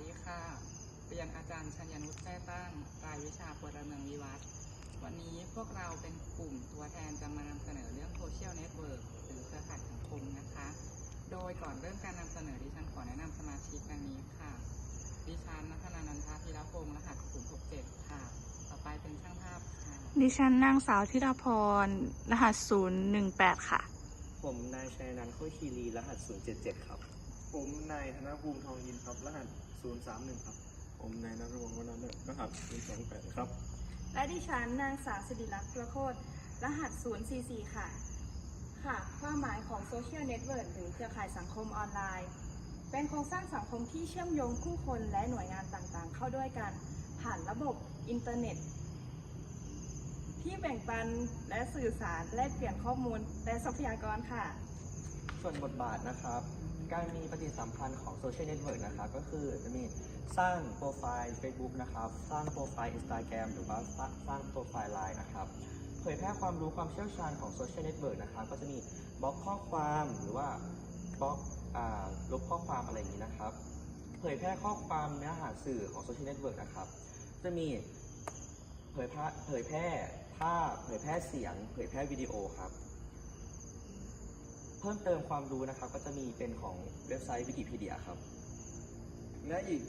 ดีค่ะ เรียนอาจารย์ชัญญนุชแจ้ตั้ง รายวิชาพลเมืองวิวัฒน์วันนี้พวกเราเป็นกลุ่มตัวแทนจะมานำเสนอเรื่องโซเชียลเน็ตเวิร์กหรือเครือข่ายสังคมนะคะ โดยก่อนเริ่มการนำเสนอดิฉันขอแนะนำสมาชิกดังนี้ค่ะ ดิฉันนัทนานันทาธีรพงศ์รหัส067 ค่ะ ต่อไปเป็นช่างภาพค่ะ ดิฉันนางสาวธิดาพร รหัส 018 ค่ะ ผมนายชัยนันท์โคชีรีรหัส 077 ครับ ผมนายธนภูมิทองยินครับ รหัส 031 ครับ ผมนายนรวงศ์วนาเนรหัส028ครับ และดิฉันนางสาวสิริลักษณ์ประโคตรรหัส 044 ค่ะ ค่ะ ความหมายของโซเชียลเน็ตเวิร์กหรือเครือข่ายสังคมออนไลน์ เป็นโครงสร้างสังคมที่เชื่อมโยงผู้คนและหน่วยงานต่างๆ เข้าด้วยกัน ผ่านระบบอินเทอร์เน็ต ที่แบ่งปันและสื่อสารแลกเปลี่ยนข้อมูลและทรัพยากรค่ะ ส่วนบทบาทนะครับ การมีปฏิสัมพันธ์ของโซเชียลเน็ตเวิร์กนะครับก็คือจะมีสร้างโปรไฟล์ Facebook นะครับ สร้างโปรไฟล์ Instagram หรือว่าสร้างโปรไฟล์ Line นะครับ เผยแพร่ความรู้ความเชี่ยวชาญของโซเชียลเน็ตเวิร์กนะครับก็จะมีบล็อกข้อความหรือว่าบล็อกลบข้อความอะไรอย่างนี้นะครับ เผยแพร่ข้อความเนื้อหาสื่อของโซเชียลเน็ตเวิร์กนะครับ จะมีเผยแพร่เผยแพร่ภาพเผยแพร่เสียง เผยแพร่วิดีโอครับ เพิ่มเติมความรู้นะครับก็จะมีเป็นของเว็บไซต์วิกิพีเดียครับ และอีก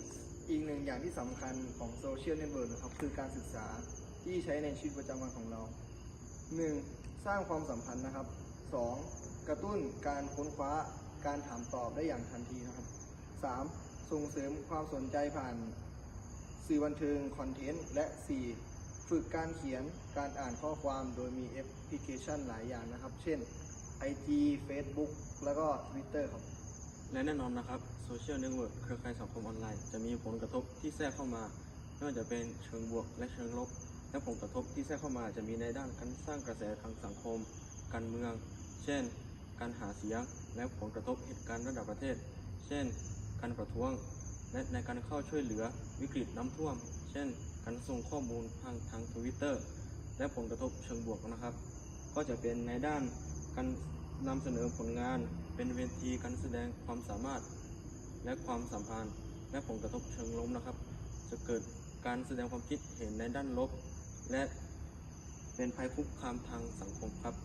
อีกหนึ่งอย่างที่สำคัญของโซเชียลเน็ตเวิร์กนะครับคือการศึกษาที่ใช้ในชีวิตประจำวันของเรา 1. สร้างความสัมพันธ์นะครับ 2. กระตุ้นการค้นคว้าการถามตอบได้อย่างทันทีนะครับ 3. ส่งเสริมความสนใจผ่านสื่อบันเทิงคอนเทนต์ และ 4. ฝึกการเขียนการอ่านข้อความโดยมีแอปพลิเคชันหลายอย่างนะครับ เช่น IG Facebook แล้วก็ Twitter ครับ และแน่นอนนะครับโซเชียลเน็ตเวิร์กเครือข่ายสังคมออนไลน์จะมีผลกระทบที่แทรกเข้ามาไม่ว่าจะเป็นเชิงบวกและเชิงลบ และผลกระทบที่แทรกเข้ามาจะมีในด้านการสร้างกระแสทางสังคม การเมือง เช่น การหาเสียง และผลกระทบเหตุการณ์ระดับประเทศ เช่น การประท้วง และในการเข้าช่วยเหลือวิกฤตน้ำท่วม เช่น การส่งข้อมูลทางทางทวิตเตอร์และผลกระทบเชิงบวกนะครับ ก็จะเป็นในด้าน การนำเสนอผลงานเป็นเวทีการแสดงความสามารถ และความสัมพันธ์ และผลกระทบเชิงลบนะครับ จะเกิดการแสดงความคิดเห็นในด้านลบ และเป็นภัยคุกคามทางสังคมครับ